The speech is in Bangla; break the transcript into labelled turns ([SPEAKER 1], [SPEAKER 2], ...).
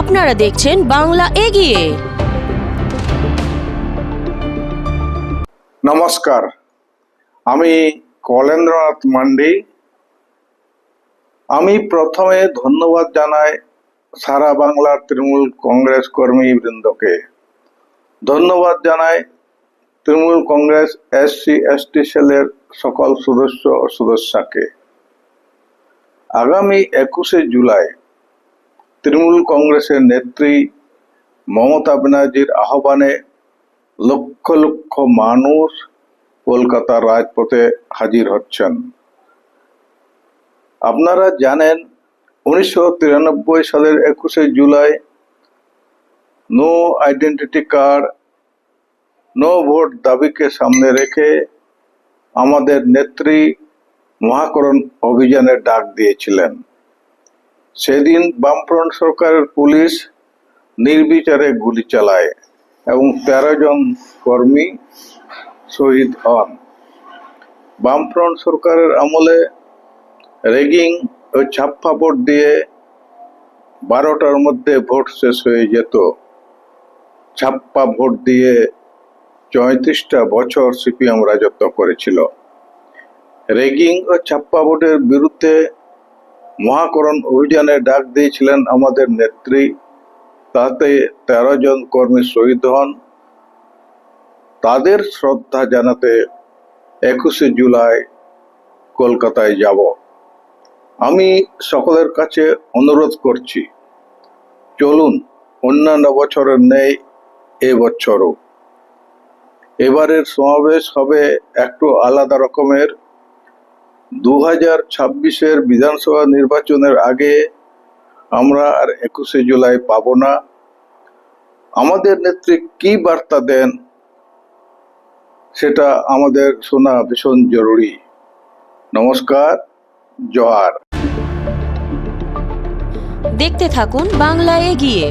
[SPEAKER 1] আপনারা দেখছেন বাংলা এগিয়ে।
[SPEAKER 2] নমস্কার, আমি কলেন্দ্রনাথ মান্ডি। আমি প্রথমে ধন্যবাদ জানাই সারা বাংলার তৃণমূল কংগ্রেস কর্মী বৃন্দকে। ধন্যবাদ জানাই তৃণমূল কংগ্রেস এসসি, এসটি সেলের সকল সদস্য ও সদস্যাকে। আগামী একুশে জুলাই তৃণমূল কংগ্রেসের নেত্রী মমতা ব্যানার্জির আহ্বানে লক্ষ লক্ষ মানুষ কলকাতার রাজপথে হাজির হচ্ছেন। আপনারা জানেন, উনিশশো তিরানব্বই সালের একুশে July no identity card, no vote দাবিকে সামনে রেখে আমাদের নেত্রী মহাকরণ অভিযানের ডাক দিয়েছিলেন। সেদিন বামফ্রন্ট সরকারের পুলিশ নির্বিচারে গুলি চালায় এবং তেরো জন কর্মী শহীদ হন। বামফ্রন্ট সরকারের আমলে রেগিং ও ছাপ্পা ভোট দিয়ে বারোটার মধ্যে ভোট শেষ হয়ে যেত। ছাপ্পা ভোট দিয়ে চৌত্রিশটা বছর সিপিএম রাজত্ব করেছিল। রেগিং ও ছাপ্পা ভোটের বিরুদ্ধে মহাকরণ অভিযানে ডাক দিয়েছিলেন আমাদের নেত্রী। তাতে তেরো জন কর্মী শহীদ হন। তাদের শ্রদ্ধা জানাতে একুশে জুলাই কলকাতায় যাব। আমি সকলের কাছে অনুরোধ করছি, চলুন অন্যান্য বছরের নেই এবছরও এবারের সমাবেশ হবে একটু আলাদা রকমের। দু হাজার ছাব্বিশের বিধানসভা নির্বাচনের আগে আমরা আর একুশে জুলাই পাব না। আমাদের নেত্রী কি বার্তা দেন সেটা আমাদের শোনা ভীষণ জরুরি। নমস্কার জোহার
[SPEAKER 1] দেখতে থাকুন বাংলা এগিয়ে।